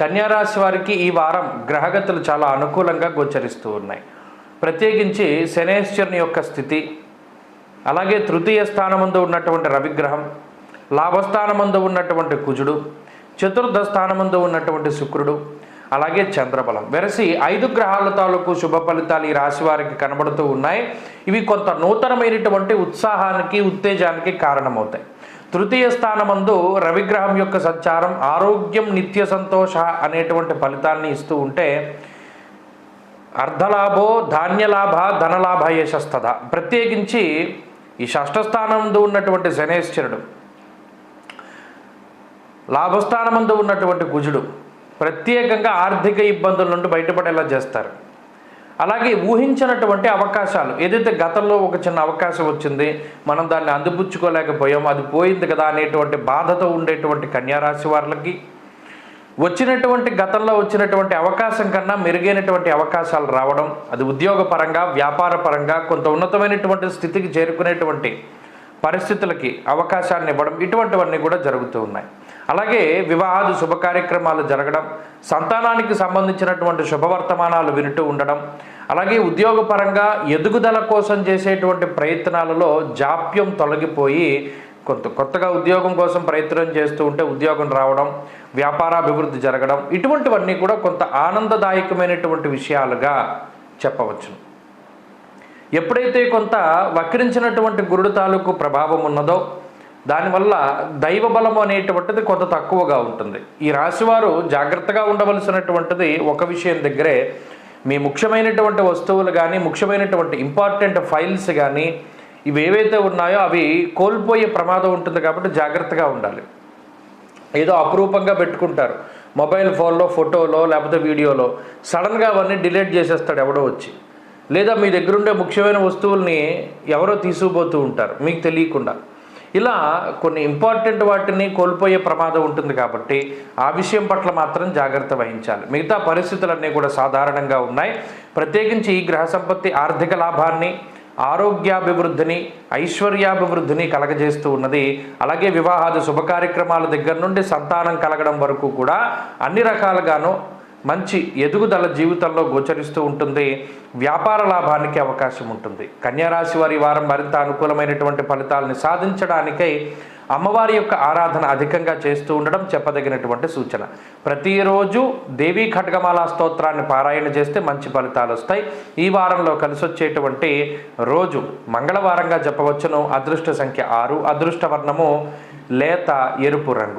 కన్యారాశి వారికి ఈ వారం గ్రహగతులు చాలా అనుకూలంగా గోచరిస్తూ ఉన్నాయి. ప్రత్యేకించి శనేశ్వరుని యొక్క స్థితి అలాగే తృతీయ స్థానమందు ఉన్నటువంటి రవిగ్రహం లాభస్థానమందు ఉన్నటువంటి కుజుడు చతుర్థ స్థానమందు ఉన్నటువంటి శుక్రుడు అలాగే చంద్రబలం. వెరసి ఐదు గ్రహాల తాలూకు శుభ ఫలితాలు ఈ రాశి వారికి కనబడుతూ ఉన్నాయి. ఇవి కొంత నూతనమైనటువంటి ఉత్సాహానికి ఉత్తేజానికి కారణమవుతాయి. తృతీయ స్థానమందు రవిగ్రహం యొక్క సంచారం ఆరోగ్యం నిత్య సంతోష అనేటువంటి ఫలితాన్ని ఇస్తూ ఉంటే అర్ధలాభో ధాన్యలాభ ధనలాభ యశస్తద ప్రత్యేకించి ఈ షష్ఠస్థానందు ఉన్నటువంటి శనేశ్వరుడు లాభస్థానమందు ఉన్నటువంటి కుజుడు ప్రత్యేకంగా ఆర్థిక ఇబ్బందుల నుండి బయటపడేలా చేస్తారు. అలాగే ఊహించినటువంటి అవకాశాలు. ఏదైతే గతంలో ఒక చిన్న అవకాశం వచ్చింది మనం దాన్ని అందిపుచ్చుకోలేకపోయాం అది పోయింది కదా అనేటువంటి బాధతో ఉండేటువంటి కన్యారాశి వాళ్ళకి వచ్చినటువంటి గతంలో వచ్చినటువంటి అవకాశం కన్నా మెరుగైనటువంటి అవకాశాలు రావడం అది ఉద్యోగపరంగా వ్యాపార పరంగా కొంత ఉన్నతమైనటువంటి స్థితికి చేరుకునేటువంటి పరిస్థితులకి అవకాశాన్ని ఇవ్వడం ఇటువంటివన్నీ కూడా జరుగుతూ ఉన్నాయి. అలాగే వివాహాది శుభ కార్యక్రమాలు జరగడం సంతానానికి సంబంధించినటువంటి శుభవర్తమానాలు వింటూ ఉండడం అలాగే ఉద్యోగపరంగా ఎదుగుదల కోసం చేసేటువంటి ప్రయత్నాలలో జాప్యం తొలగిపోయి కొంత కొత్తగా ఉద్యోగం కోసం ప్రయత్నం చేస్తూ ఉంటే ఉద్యోగం రావడం వ్యాపారాభివృద్ధి జరగడం ఇటువంటివన్నీ కూడా కొంత ఆనందదాయకమైనటువంటి విషయాలుగా చెప్పవచ్చు ఎప్పుడైతే కొంత వక్రించినటువంటి గురుడు తాలూకు ప్రభావం ఉన్నదో దానివల్ల దైవ బలం అనేటువంటిది కొంత తక్కువగా ఉంటుంది. ఈ రాశివారు జాగ్రత్తగా ఉండవలసినటువంటిది ఒక విషయం దగ్గరే మీ ముఖ్యమైనటువంటి వస్తువులు కానీ ముఖ్యమైనటువంటి ఇంపార్టెంట్ ఫైల్స్ కానీ ఇవి ఏవైతే ఉన్నాయో అవి కోల్పోయే ప్రమాదం ఉంటుంది కాబట్టి జాగ్రత్తగా ఉండాలి. ఏదో అపురూపంగా పెట్టుకుంటారు. మొబైల్ ఫోన్లో ఫోటోలో లేకపోతే వీడియోలో. సడన్గా అవన్నీ డిలీట్ చేసేస్తాడు ఎవడో వచ్చి. లేదా మీ దగ్గర ఉండే ముఖ్యమైన వస్తువుల్ని ఎవరో తీసుకుపోతూ ఉంటారు. మీకు తెలియకుండా. ఇలా కొన్ని ఇంపార్టెంట్ వాటిని కోల్పోయే ప్రమాదం ఉంటుంది కాబట్టి ఆ విషయం పట్ల మాత్రం జాగ్రత్త వహించాలి. మిగతా పరిస్థితులన్నీ కూడా సాధారణంగా ఉన్నాయి. ప్రత్యేకించి ఈ గ్రహ సంపత్తి ఆర్థిక లాభాన్ని ఆరోగ్యాభివృద్ధిని ఐశ్వర్యాభివృద్ధిని కలగజేస్తూ ఉన్నది. అలాగే వివాహాది శుభకార్యక్రమాల దగ్గర నుండి సంతానం కలగడం వరకు కూడా అన్ని రకాలుగాను మంచి ఎదుగుదల జీవితంలో గోచరిస్తూ ఉంటుంది. వ్యాపార లాభానికి అవకాశం ఉంటుంది. కన్యారాశి వారి వారం మరింత అనుకూలమైనటువంటి ఫలితాలని సాధించడానికై అమ్మవారి యొక్క ఆరాధన అధికంగా చేస్తూ ఉండడం చెప్పదగినటువంటి సూచన. ప్రతిరోజు దేవీ ఖడ్గమాల స్తోత్రాన్ని పారాయణ చేస్తే మంచి ఫలితాలు వస్తాయి. ఈ వారంలో కలిసి వచ్చేటువంటి రోజు మంగళవారంగా చెప్పవచ్చును అదృష్ట సంఖ్య ఆరు. అదృష్ట వర్ణము లేత ఎరుపు రంగు.